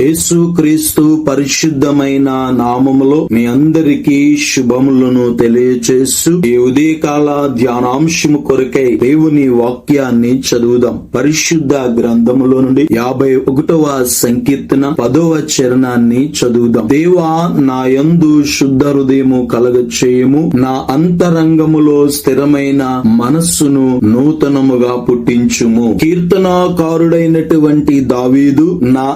యేసుక్రీస్తు పరిశుద్ధమైన నామములో మీ అందరికీ శుభములను తెలియచేస్తూ ఈ ఉదయకాల ధ్యానాంశము కొరకై దేవుని వాక్యాన్ని చదువుదాం. పరిశుద్ధ గ్రంథములో నుండి యాభై ఒకటవ సంకీర్తన పదవ చరణాన్ని చదువుదాం. దేవా నా యందు శుద్ధ హృదయము కలగ చేయము నా అంతరంగములో స్థిరమైన మనస్సును నూతనముగా పుట్టించుము. కీర్తనాకారుడైనటువంటి దావీదు నా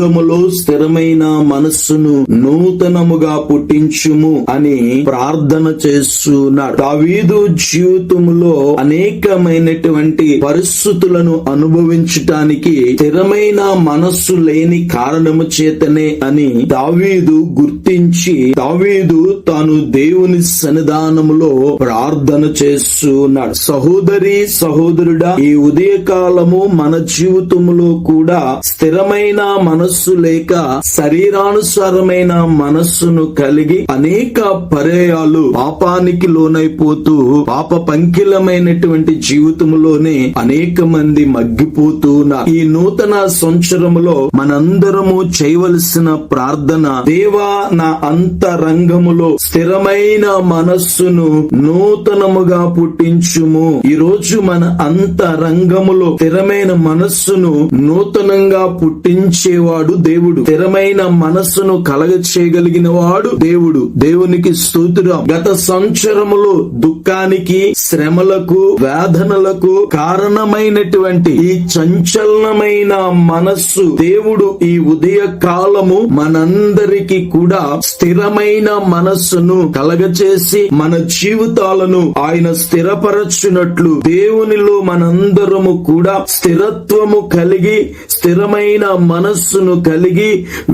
అంతరంగములో స్థిరమైన మనస్సును నూతనముగా పుట్టించుము అని ప్రార్థన చేస్తున్నాడు. దావీదు జీవితంలో అనేకమైనటువంటి పరిస్థితులను అనుభవించటానికి స్థిరమైన మనస్సు లేని కారణము చేతనే అని దావీదు గుర్తించి దావీదు తాను దేవుని సన్నిధానములో ప్రార్థన చేస్తున్నాడు. సహోదరి సహోదరుడా ఈ ఉదయకాలము మన జీవితములో కూడా స్థిరమైన మనస్సు లేక శరీరానుసారమైన మనస్సును కలిగి అనేక పర్యాలు పాపానికి లోనైపోతూ పాప పంకిలమైనటువంటి జీవితములోనే అనేక మంది మగ్గిపోతూ ఈ నూతన సంవత్సరములో మనందరము చేయవలసిన ప్రార్థన దేవా నా అంతరంగములో స్థిరమైన మనస్సును నూతనముగా పుట్టించుము. ఈ రోజు మన అంతరంగములో స్థిరమైన మనస్సును నూతనంగా పుట్టించేవాడు దేవుడు. స్థిరమైన మనస్సును కలగ చేయగలిగిన వాడు దేవుడు. దేవునికి స్తోత్రం. గత సంవత్సరములో దుఃఖానికి శ్రమలకు వేదనలకు కారణమైనటువంటి ఈ చంచలనమైన మనస్సు దేవుడు ఈ ఉదయ కాలము మనందరికి కూడా స్థిరమైన మనస్సును కలగచేసి మన జీవితాలను ఆయన స్థిరపరచునట్లు దేవునిలో మనందరము కూడా స్థిరత్వము కలిగి స్థిరమైన మనస్సును కలిగి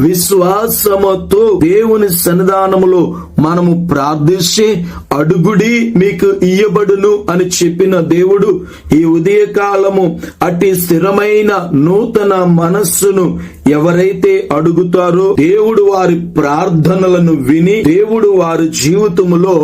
విశ్వాసముతో దేవుని సన్నిధానములో మనము ప్రార్థించి అడుగుడి మీకు ఇయ్యబడును అని చెప్పిన దేవుడు ఈ ఉదయకాలము అటి స్థిరమైన నూతన మనస్సును ఎవరైతే అడుగుతారో దేవుడు వారి ప్రార్థనలను విని దేవుడు వారి జీవితములో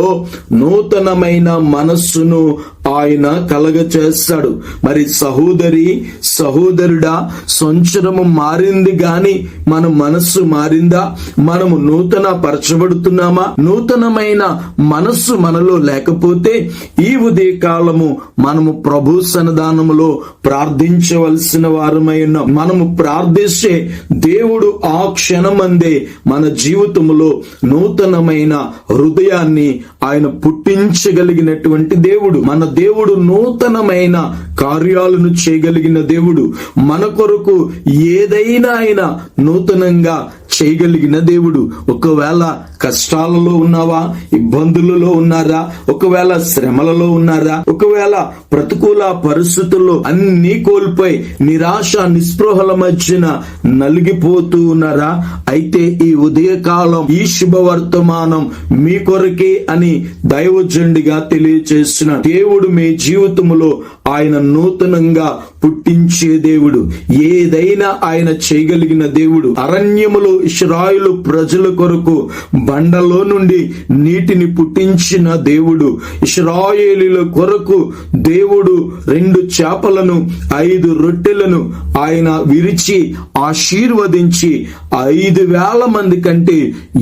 నూతనమైన మనస్సును ఆయన కలగ చేస్తాడు. మరి సహోదరి సహోదరుడా సంవత్సరము మారింది గాని మన మనస్సు మారిందా? మనము నూతన పరచబడుతున్నామా నూతనమైన మనస్సు మనలో లేకపోతే ఈ ఉదయ కాలము మనము ప్రభు సన్నిధానములో ప్రార్థించవలసిన వారమై ఉన్నాం. మనము ప్రార్థిస్తే దేవుడు ఆ క్షణమందే మన జీవితములో నూతనమైన హృదయాన్ని ఆయన పుట్టించగలిగినటువంటి దేవుడు. మన దేవుడు నూతనమైన కార్యాలను చేయగలిగిన దేవుడు. మన కొరకు ఏదైనా ఆయన నూతనంగా చేయగలిగిన దేవుడు. ఒకవేళ కష్టాలలో ఉన్నావా ఇబ్బందులలో ఉన్నారా ఒకవేళ శ్రమలలో ఉన్నారా ఒకవేళ ప్రతికూల పరిస్థితుల్లో అన్ని కోల్పోయి నిరాశ నిస్పృహల మధ్యన నలిగిపోతూ ఉన్నారా? అయితే ఈ ఉదయకాలం ఈ శుభవర్తమానం మీ కొరకే అని దైవజండిగా తెలియచేసిన దేవుడు మీ జీవితంలో ఆయన నూతనంగా పుట్టించే దేవుడు ఏదైనా ఆయన చేయగలిగిన దేవుడు అరణ్యములో ఇష్రాయులు ప్రజల కొరకు బండలో నుండి నీటిని పుట్టించిన దేవుడు ఇస్రాయేలీల కొరకు దేవుడు రెండు చేపలను ఐదు రొట్టెలను ఆయన విరిచి ఆశీర్వదించి ఐదు వేల మంది కంటే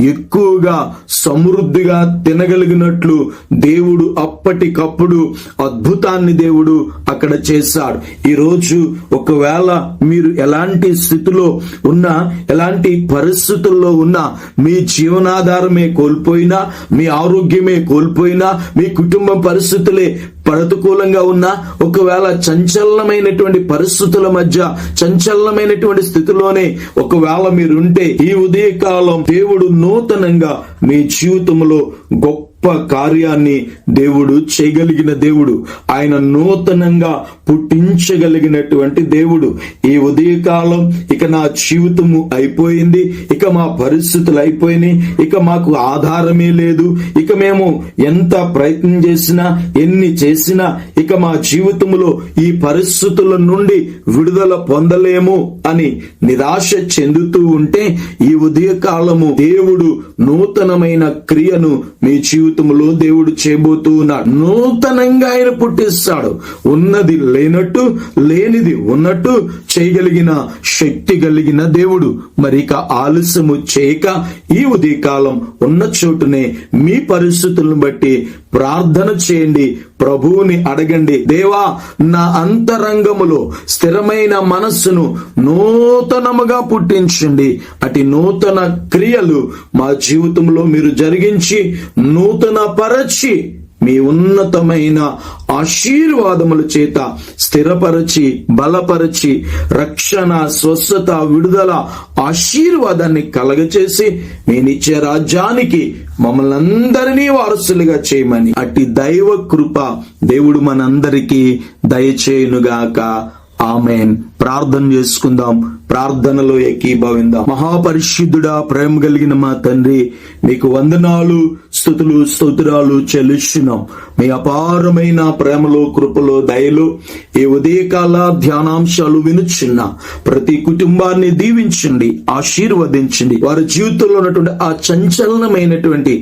ఎక్కువగా సమృద్ధిగా తినగలిగినట్లు దేవుడు అప్పటికప్పుడు అద్భుతాన్ని దేవుడు అక్కడ చేశాడు. ఈ ఈరోజు ఒకవేళ మీరు ఎలాంటి స్థితిలో ఉన్నా ఎలాంటి పరిస్థితుల్లో ఉన్నా మీ జీవనాధారమే కోల్పోయినా మీ ఆరోగ్యమే కోల్పోయినా మీ కుటుంబ పరిస్థితులే ప్రతికూలంగా ఉన్నా ఒకవేళ చంచలమైనటువంటి పరిస్థితుల మధ్య చంచలమైనటువంటి స్థితిలోనే ఒకవేళ మీరుంటే ఈ ఉదయకాలం దేవుడు నూతనంగా మీ జీవితంలో గొప్ప గొప్ప కార్యాన్ని దేవుడు చేయగలిగిన దేవుడు. ఆయన నూతనంగా పుట్టించగలిగినటువంటి దేవుడు. ఈ ఉదయకాలం ఇక నా జీవితము అయిపోయింది. ఇక మా పరిస్థితులు అయిపోయినాయి. ఇక మాకు ఆధారమే లేదు. ఇక మేము ఎంత ప్రయత్నం చేసినా ఎన్ని చేసినా ఇక మా జీవితంలో ఈ పరిస్థితుల నుండి విడుదల పొందలేము అని నిరాశ చెందుతూ ఉంటే ఈ ఉదయకాలము దేవుడు నూతనమైన క్రియను మీ జీవితం జీవితంలో దేవుడు చేయబోతూ ఉన్నాడు. నూతనంగా ఆయన పుట్టిస్తాడు. ఉన్నది లేనట్టు లేనిది ఉన్నట్టు చేయగలిగిన శక్తి కలిగిన దేవుడు. మరిక ఆలస్యము చేయక ఈ ఉదయకాలం ఉన్న చోటునే మీ పరిస్థితులను బట్టి ప్రార్థన చేయండి. ప్రభువుని అడగండి దేవా నా అంతరంగములో స్థిరమైన మనస్సును నూతనముగా పుట్టించండి. అటు నూతన క్రియలు మా జీవితంలో మీరు జరిగించి నూతన పరచి మీ ఉన్నతమైన ఆశీర్వాదముల చేత స్థిరపరచి బలపరచి రక్షణ స్వస్థత విడుదల ఆశీర్వాదాన్ని కలగచేసి మీ నిత్య రాజ్యానికి మమ్మల్ని అందరినీ వారసులుగా చేయమని. అట్టి దైవ కృప దేవుడు మనందరికీ దయచేయునుగాక. ఆమెన్. ప్రార్థన చేసుకుందాం. ప్రార్థనలో ఏకీభవిందాం. మహాపరిశుద్ధుడా ప్రేమ కలిగిన మా తండ్రి మీకు వందనాలు స్థుతులు స్తోత్రాలు చెల్లిస్తున్నాం. మీ అపారమైన ప్రేమలో కృపలో దయలో ఈ ఉదయకాల ధ్యానాంశాలు వినుచున్న ప్రతి కుటుంబాన్ని దీవించండి ఆశీర్వదించండి. వారి జీవితంలో ఉన్నటువంటి ఆ చంచలనమైనటువంటి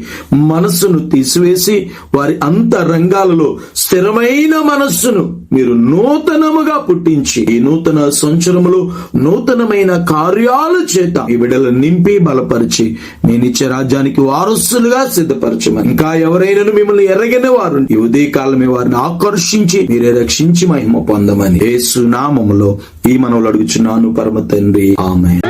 మనస్సును తీసివేసి వారి అంత రంగాలలో స్థిరమైన మనస్సును మీరు నూతనముగా పుట్టించి ఈ నూతన సంవత్సరములో నూతనమైన కార్యాల చేత ఈ బిడ్డలు నింపి బలపరిచి నేను ఇచ్చే రాజ్యానికి వారసులుగా సిద్ధపరచమని ఇంకా ఎవరైనా మిమ్మల్ని ఎరగిన వారు ఈ ఉదయకాలమే వారిని ఆకర్షించి మీరే రక్షించి మహిమ పొందమని. యేసు నామములో ఈ మనవులు అడుగుచున్నాను పరమ తండ్రి. ఆమె